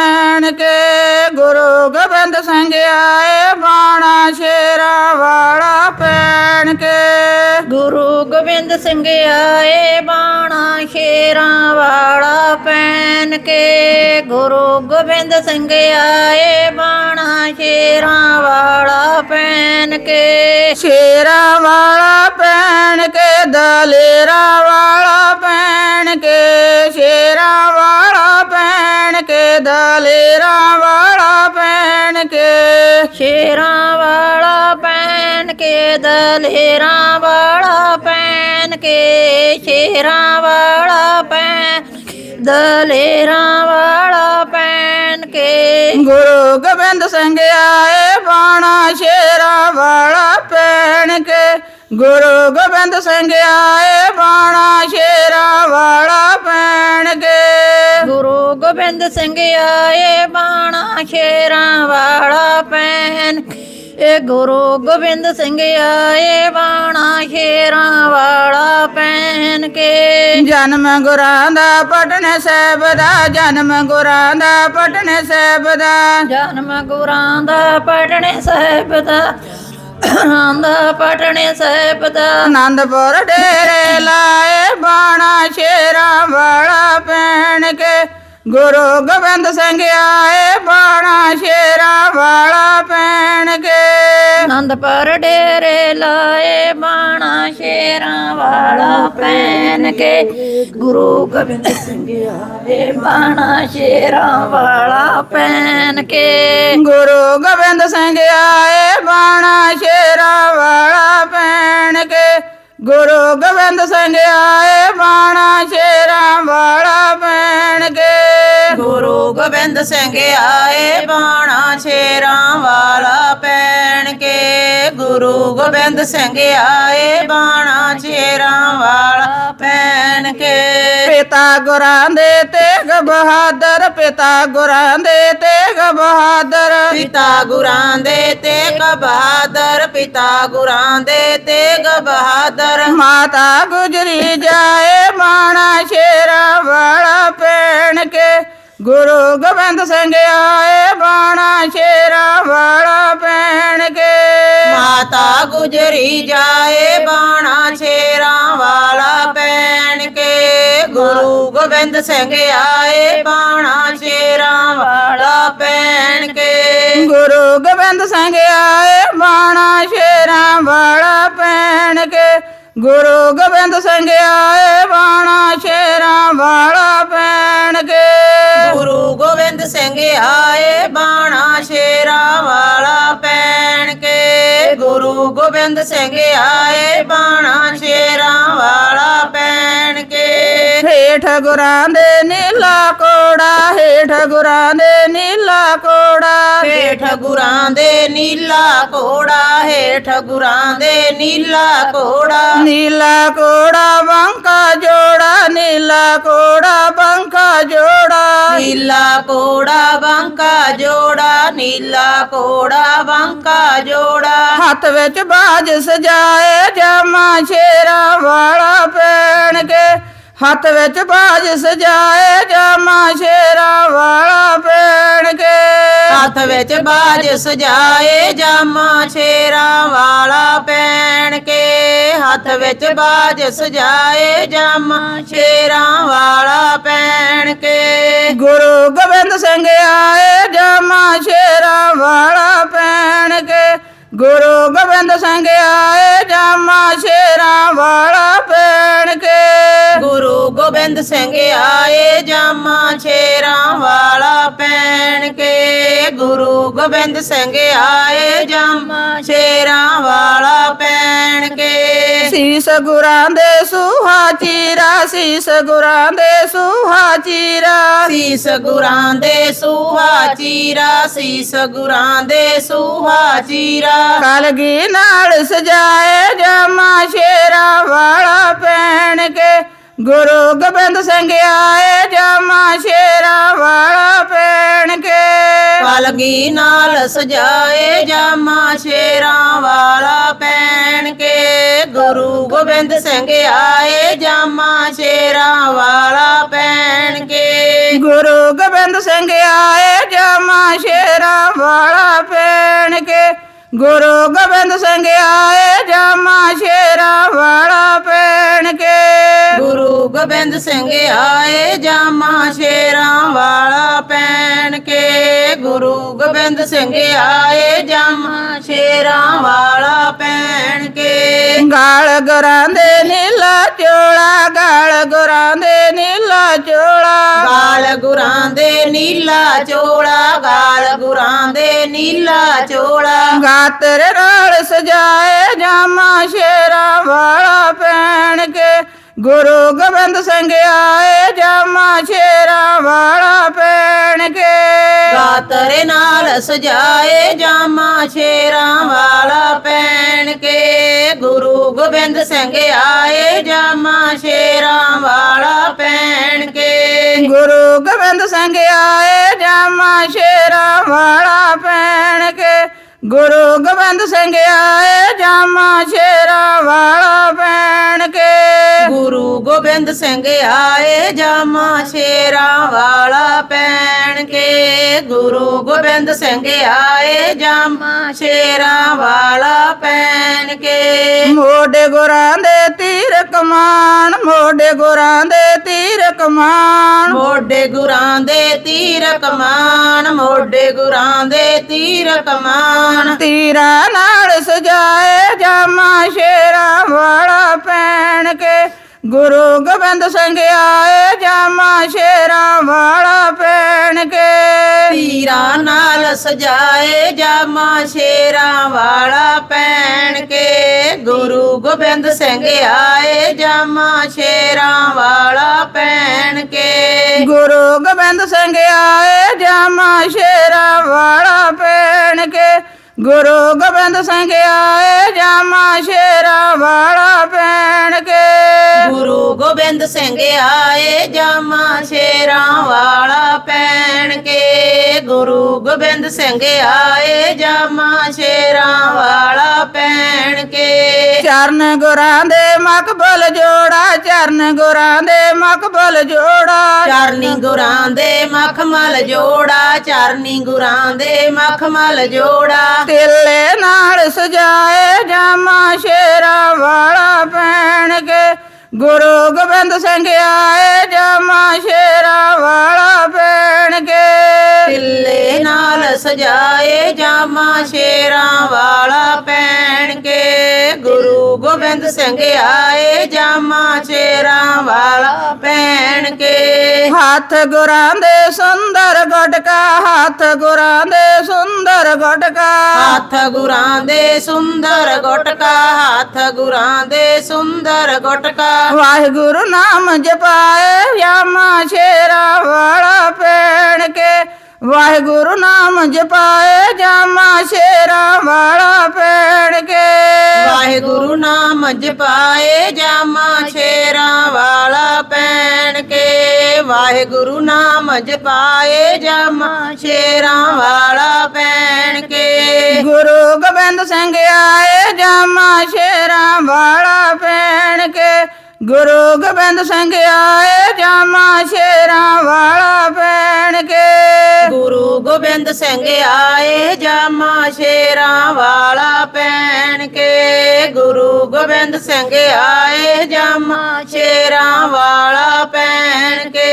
ਪੈਣ ਕੇ ਗੁਰੂ ਗੋਬਿੰਦ ਸਿੰਘ ਆਏ ਬਾਣਾ ਸ਼ੇਰਾ ਵਾਲਾ ਪੈਣ ਕੇ। ਗੁਰੂ ਗੋਬਿੰਦ ਸਿੰਘ ਆਏ ਬਾਣਾ ਸ਼ੇਰਾਂ ਵਾਲਾ ਪੈਨ ਕੇ। ਗੁਰੂ ਗੋਬਿੰਦ ਸਿੰਘ ਆਏ ਬਾਣਾ ਸ਼ੇਰਾਂ ਵਾਲਾ ਪੈਨ ਕੇ। ਸ਼ੇਰਾ ਵਾਲਾ ਪੈਣ ਕੇ ਦਲੇਰਾ ਵਾਲਾ ਸ਼ੇਰਾਂ ਵਾਲਾ ਪੈਨ ਕੇ, ਦਲੇਰਾਂ ਵਾਲਾ ਪੈਨ ਕੇ, ਸ਼ੇਰਾਂ ਵਾਲਾ ਪੈਨ ਦਲੇਰਾਂ ਵਾਲਾ ਪੈਨ ਕੇ। ਗੁਰੂ ਗੋਬਿੰਦ ਸਿੰਘ ਆਏ ਬਾਣਾ, ਸ਼ੇਰਾ ਵਾਲਾ ਪੈਣ ਕੇ। ਗੁਰੂ ਗੋਬਿੰਦ ਸਿੰਘ ਆਏ ਬਾਣਾ, ਸ਼ੇਰਾ ਵਾਲਾ ਪੈਣ ਕੇ। ਗੋਬਿੰਦ ਸਿੰਘ ਆਏ ਬਾਣਾ ਸ਼ੇਰਾਂ ਵਾਲਾ ਪੈਨ। ਇਹ ਗੁਰੂ ਗੋਬਿੰਦ ਸਿੰਘ ਆਏ ਬਾਣਾ ਸ਼ੇਰਾਂ ਵਾਲਾ ਪੈਨ ਕੇ। ਜਨਮ ਗੁਰਾਂ ਦਾ ਪਟਨ ਸਾਹਿਬ ਦਾ ਜਨਮ ਗੁਰਾਂ ਦਾ ਪਟਨ ਸਾਹਿਬ ਦਾ। ਜਨਮ ਗੁਰਾਂ ਦਾ ਪਟਣੇ ਸਾਹਿਬ ਦਾ ਦਾ ਪਟਣੇ ਸਾਹਿਬ ਦਾ। ਆਨੰਦਪੁਰ ਡੇਰੇ ਲਾਏ ਗੁਰੂ ਗੋਬਿੰਦ ਸਿੰਘ ਆਏ ਬਾਣਾ ਸ਼ੇਰਾ ਵਾਲਾ ਪੈਣ ਕੇ। ਆਨੰਦਪੁਰ ਡੇਰੇ ਲਾਏ ਬਾਣਾ ਸ਼ੇਰਾਂ ਵਾਲਾ ਪੈਨ ਕੇ। ਗੁਰੂ ਗੋਬਿੰਦ ਸਿੰਘ ਆਏ ਬਾਣਾ ਸ਼ੇਰਾਂ ਵਾਲਾ ਪੈਨ ਕੇ। ਗੁਰੂ ਗੋਬਿੰਦ ਸਿੰਘ ਆਏ ਬਾਣਾ ਸ਼ੇਰਾ ਵਾਲਾ ਪੈਣ ਕੇ। ਗੁਰੂ ਗੋਬਿੰਦ ਸਿੰਘ ਆਏ ਬਾਣਾ ਸ਼ੇਰਾ ਵਾਲਾ ਪੈਣ ਕੇ। ਗੁਰੂ ਗੋਬਿੰਦ ਸਿੰਘ ਆਏ ਬਾਣਾ ਸ਼ੇਰਾਂ ਵਾਲਾ ਪੈਣ ਕੇ ਗੁਰੂ ਗੋਬਿੰਦ ਸਿੰਘ ਆਏ ਬਾਣਾ ਸ਼ੇਰਾਂ ਵਾਲਾ ਪੈਣ ਕੇ ਪਿਤਾ ਗੁਰਾਂ ਦੇ ਤੇਗ ਬਹਾਦਰ ਪਿਤਾ ਗੁਰਾਂ ਦੇ ਤੇਗ ਬਹਾਦਰ ਪਿਤਾ ਗੁਰਾਂ ਦੇ ਤੇਗ ਬਹਾਦਰ ਪਿਤਾ ਗੁਰਾਂ ਦੇ ਤੇਗ ਬਹਾਦਰ ਮਾਤਾ ਗੁਜਰੀ ਜਾਏ ਬਾਣਾ ਸ਼ੇਰਾ ਵਾਲਾ ਪੈਣ ਕੇ ਗੁਰੂ ਗੋਬਿੰਦ ਸਿੰਘ ਆਏ ਬਾਣਾ ਸ਼ੇਰਾ ਵਾਲਾ ਪੈਣ ਕੇ। ਮਾਤਾ ਗੁਜਰੀ ਜਾਏ ਬਾਣਾ ਸ਼ੇਰਾਂ ਵਾਲਾ ਪੈਣ ਕੇ। ਗੁਰੂ ਗੋਬਿੰਦ ਸਿੰਘ ਆਏ ਬਾਣਾ ਸ਼ੇਰਾਂ ਵਾਲਾ ਪੈਣ ਕੇ। ਗੁਰੂ ਗੋਬਿੰਦ ਸਿੰਘ ਆਏ ਬਾਣਾ ਸ਼ੇਰਾ ਵਾਲਾ ਪੈਣ ਕੇ। ਗੁਰੂ ਗੋਬਿੰਦ ਸਿੰਘ ਆਏ ਬਾਣਾ ਸ਼ੇਰਾ ਵਾਲਾ ਪੈਣ ਕੇ। ਗੁਰੂ ਗੋਬਿੰਦ ਸਿੰਘ ਆਏ ਬਾਣਾ ਸ਼ੇਰਾ ਵਾਲਾ ਪੈਣ ਕੇ। ਗੁਰੂ ਗੋਬਿੰਦ ਸਿੰਘ ਆਏ ਹੇਠ ਗੁਰਾਂ ਦੇ ਨੀਲਾ ਕੋੜਾ ਹੇਠ ਗੁਰਾਂ ਦੇ ਨੀਲਾ ਕੋੜਾ ਹੇਠ ਗੁਰਾਂ ਦੇ ਨੀਲਾ ਕੋੜਾ ਹੇਠ ਗੁਰਾਂ ਦੇ ਨੀਲਾ ਕੋੜਾ ਨੀਲਾ ਕੋੜਾ ਬੰਕਾ ਜੋੜਾ ਨੀਲਾ ਕੋੜਾ ਬੰਕਾ ਜੋੜਾ ਨੀਲਾ ਕੋੜਾ ਬਾਂਕਾ ਜੋੜਾ ਨੀਲਾ ਕੋੜਾ ਬਾਂਕਾ ਜੋੜਾ ਹੱਥ ਵਿੱਚ ਬਾਜ ਸਜਾਏ ਜਾਮਾ ਸ਼ੇਰਾ ਵਾਲਾ ਪੈਣ ਕੇ ਹੱਥ ਵਿੱਚ ਬਾਜ ਸਜਾਏ ਜਾਮਾ ਸ਼ੇਰਾ ਵਾਲਾ ਪੈਣ ਕੇ। ਹੱਥ ਵਿੱਚ ਬਾਜ ਸਜਾਏ ਜਾਮਾ ਸ਼ੇਰਾਂ ਵਾਲਾ ਪੈਣ ਕੇ। ਹੱਥ ਵਿੱਚ ਬਾਜ ਸਜਾਏ ਜਾਮਾ ਸ਼ੇਰਾਂ ਵਾਲਾ ਪੈਣ ਕੇ। ਗੁਰੂ ਗੋਬਿੰਦ ਸਿੰਘ ਆਏ ਜਾਮਾ ਸ਼ੇਰਾ ਵਾਲਾ ਪੈਣ ਕੇ। ਗੁਰੂ ਗੋਬਿੰਦ ਸਿੰਘ ਆਏ ਜਾਮਾ ਸ਼ੇਰਾ ਵਾਲਾ ਗੋਬਿੰਦ ਸਿੰਘ ਆਏ ਜਾਮਾ ਸ਼ੇਰਾਂ ਵਾਲਾ ਪੈਣ ਕੇ ਗੁਰੂ ਗੋਬਿੰਦ ਸਿੰਘ ਆਏ ਜਾਮਾ ਸ਼ੇਰਾਂ ਵਾਲਾ ਪੈਣ ਕੇ ਸੀਸ ਗੁਰਾਂ ਦੇ ਸੁਹਾ ਚੀਰਾ ਸੀਸ ਗੁਰਾਂ ਦੇ ਸੁਹਾ ਚੀਰਾ ਸੀਸ ਗੁਰਾਂ ਦੇ ਸੂਹਾ ਚੀਰਾ ਸੀਸ ਗੁਰਾਂ ਦੇ ਸੂਹਾ ਚੀਰਾ ਕਲਗੀ ਨਾਲ ਸਜਾਏ ਜਾਮਾ ਸ਼ੇਰਾ ਵਾਲਾ ਪੈਣ ਕੇ ਗੁਰੂ ਗੋਬਿੰਦ ਸਿੰਘ ਆਏ ਜਾਮਾ ਸ਼ੇਰਾ ਵਾਲਾ ਪੈਣ ਕੇ। ਪਲਗੀ ਨਾਲ ਸਜਾਏ ਜਾਮਾ ਸ਼ੇਰਾ ਵਾਲਾ ਪੈਣ ਕੇ। ਗੁਰੂ ਗੋਬਿੰਦ ਸਿੰਘ ਆਏ ਜਾਮਾ ਸ਼ੇਰਾ ਵਾਲਾ ਪੈਣ ਕੇ। ਗੁਰੂ ਗੋਬਿੰਦ ਸਿੰਘ ਆਏ ਜਾਮਾ ਸ਼ੇਰਾ ਵਾਲਾ ਪੈਣ ਕੇ। ਗੁਰੂ ਗੋਬਿੰਦ ਸਿੰਘ ਆਏ ਜਾਮਾ ਸ਼ੇਰਾ ਵਾਲਾ ਪੈਣ ਕੇ। ਗੁਰੂ ਗੋਬਿੰਦ ਸਿੰਘ ਆਏ ਜਾਮਾ ਸ਼ੇਰਾਂ ਵਾਲਾ ਪੈਣ ਕੇ। ਗੁਰੂ ਗੋਬਿੰਦ ਸਿੰਘ ਆਏ ਜਾਮਾ ਸ਼ੇਰਾਂ ਵਾਲਾ ਪੈਣ ਕੇ। ਗਾਲ ਗੁਰਾਂ ਦੇ ਨੀਲਾ ਚੋਲਾ ਗਾਲ ਗੁਰਾਂ ਦੇ ਨੀਲਾ ਚੋਲਾ। ਗਾਲ ਗੁਰਾਂ ਦੇ ਨੀਲਾ ਚੋਲਾ ਗਾਲ ਗੁਰਾਂ ਦੇ ਨੀਲਾ ਚੋਲਾ। ਗਾਤਰ ਨਾਲ ਸਜਾਏ ਜਾਮਾ ਸ਼ੇਰਾਂ ਵਾਲਾ ਪੈਣ ਕੇ ਗੁਰੂ ਗੋਬਿੰਦ ਸਿੰਘ ਆਏ ਜਾਮਾ ਸ਼ੇਰਾਂ ਵਾਲਾ ਪੈਣ ਕੇ। ਗਾਤਰੇ ਨਾਲ ਸਜਾਏ ਜਾਮਾ ਸ਼ੇਰਾਂ ਵਾਲਾ ਪੈਣ ਕੇ। ਗੁਰੂ ਗੋਬਿੰਦ ਸਿੰਘ ਆਏ ਜਾਮਾ ਸ਼ੇਰਾਂ ਵਾਲਾ ਪੈਣ ਕੇ। ਗੁਰੂ ਗੋਬਿੰਦ ਸਿੰਘ ਆਏ ਜਾਮਾ ਸ਼ੇਰਾਂ ਵਾਲਾ ਪੈਣ ਕੇ। ਗੁਰੂ ਗੋਬਿੰਦ ਸਿੰਘ ਆਏ ਜਾਮਾ ਸ਼ੇਰਾਂ ਵਾਲਾ ਪੈਣ ਕੇ। ਗੁਰੂ ਗੋਬਿੰਦ ਸਿੰਘ ਆਏ ਜਾਮਾ ਸ਼ੇਰਾਂ ਵਾਲਾ ਪੈਣ ਕੇ। ਗੁਰੂ ਗੋਬਿੰਦ ਸਿੰਘ ਆਏ ਜਾਮਾ ਸ਼ੇਰਾਂ ਵਾਲਾ ਪੈਣ ਕੇ। ਮੋਢੇ ਗੁਰਾਂ ਦੇ ਤੀਰ ਕਮਾਨ, ਮੋਢੇ ਗੁਰਾਂ ਦੇ ਤੀਰ ਕਮਾਨ। ਮੋਢੇ ਗੁਰਾਂ ਦੇ ਤੀਰ ਕਮਾਨ, ਮੋਢੇ ਗੁਰਾਂ ਦੇ ਤੀਰ ਕਮਾਨ। ਤੀਰਾਂ ਨਾਲ ਸਜਾਏ ਜਾਮਾ ਸ਼ੇਰਾਂ ਵਾਲਾ ਪੈਣ ਕੇ। ਗੁਰੂ ਗੋਬਿੰਦ ਸਿੰਘ ਆਏ ਜਾਮਾ ਸ਼ੇਰਾਂ ਵਾਲਾ ਪੈਣ ਕੇ। ਤੀਰਾਂ ਨਾਲ ਸਜਾਏ ਜਾਮਾ ਸ਼ੇਰਾਂ ਵਾਲਾ ਪੈਣ ਕੇ। ਗੁਰੂ ਗੋਬਿੰਦ ਸਿੰਘ ਆਏ ਜਾਮਾ ਸ਼ੇਰਾਂ ਵਾਲਾ ਪੈਣ ਕੇ। ਗੁਰੂ ਗੋਬਿੰਦ ਸਿੰਘ ਆਏ ਜਾਮਾ ਸ਼ੇਰਾਂ ਵਾਲਾ ਗੁਰੂ ਗੋਬਿੰਦ ਸਿੰਘ ਆਏ ਜਾਮਾ ਸ਼ੇਰਾਂ ਵਾਲਾ ਪੈਣ ਕੇ। ਗੁਰੂ ਗੋਬਿੰਦ ਸਿੰਘ ਆਏ ਜਾਮਾ ਸ਼ੇਰਾਂ ਵਾਲਾ ਪੈਣ ਕੇ। ਗੁਰੂ ਗੋਬਿੰਦ ਸਿੰਘ ਆਏ ਜਾਮਾ ਸ਼ੇਰਾਂ ਵਾਲਾ ਪੈਣ ਕੇ। ਚਰਨ ਗੁਰਾਂ ਦੇ ਮਕਬਲ ਜੋੜਾ ਚਰਨ ਗੁਰਾਂ ਦੇ ਮਕਬਲ ਜੋੜਾ। ਚਰਨੀ ਗੁਰਾਂ ਦੇ ਮਖਮਲ ਜੋੜਾ ਚਰਨੀ ਗੁਰਾਂ ਦੇ ਮਖਮਲ ਜੋੜਾ। ਤੇਲੇ ਨਾਲ ਸਜਾਏ ਜਾਮਾ ਸ਼ੇਰਾਂ ਵਾਲਾ ਪੈਣ ਕੇ ਗੁਰੂ ਗੋਬਿੰਦ ਸਿੰਘ ਆਏ ਜਾਮਾ ਸ਼ੇਰਾਂ ਵਾਲਾ ਪੈਣ ਕੇ। ਤਿੱਲੇ ਨਾਲ ਸਜਾਏ ਜਾਮਾ ਸ਼ੇਰਾਂ ਵਾਲਾ ਪੈਣ ਕੇ ਗੁਰੂ ਗੋਬਿੰਦ ਸਿੰਘ ਆਏ ਜਾਮਾ ਸ਼ੇਰਾਂ ਵਾਲਾ ਪੈਣ ਕੇ ਹੱਥ ਗੁਰਾਂ ਦੇ ਸੁੰਦਰ ਗਟਕਾ ਹੱਥ ਗੁਰਾਂ ਦੇ ਸੁੰਦਰ ਗਟਕਾ ਹੱਥ ਗੁਰਾਂ ਦੇ ਸੁੰਦਰ ਗੁਟਕਾ ਹੱਥ ਗੁਰਾਂ ਦੇ ਸੁੰਦਰ ਗੁਟਕਾ ਵਾਹਿਗੁਰੂ ਨਾਮ ਜਪਾਏ ਜਾਮਾ ਸ਼ੇਰਾਂ ਵਾਲਾ ਪੈਣ ਕੇ ਵਾਹਿਗੁਰੂ ਨਾਮ ਜਪਾਏ ਜਾਮਾ ਸ਼ੇਰਾਂ ਵਾਲਾ ਪੈਣ ਕੇ ਵਾਹਿਗੁਰੂ ਨਾਮ ਜਪਾਏ ਜਾਮਾ ਸ਼ੇਰਾਂ ਵਾਲਾ ਪੈਣ ਕੇ ਵਾਹਿਗੁਰੂ ਨਾਮ ਜਪਾਏ ਜਾਮਾ ਸ਼ੇਰਾਂ ਵਾਲਾ ਪੈਣ ਕੇ ਗੁਰੂ ਗੋਬਿੰਦ ਸਿੰਘ ਆਏ ਜਾਮਾ ਸ਼ੇਰਾਂ ਵਾਲਾ ਪੈਣ ਕੇ ਗੁਰੂ ਗੋਬਿੰਦ ਸਿੰਘ ਆਏ ਜਾਮਾ ਸ਼ੇਰਾਂ ਵਾਲਾ ਪੈਣ ਕੇ ਗੁਰੂ ਗੋਬਿੰਦ ਸਿੰਘ ਆਏ ਜਾਮਾ ਸ਼ੇਰਾਂ ਵਾਲਾ ਪੈਣ ਕੇ। ਗੁਰੂ ਗੋਬਿੰਦ ਸਿੰਘ ਆਏ ਜਾਮਾ ਸ਼ੇਰਾਂ ਵਾਲਾ ਪੈਣ ਕੇ।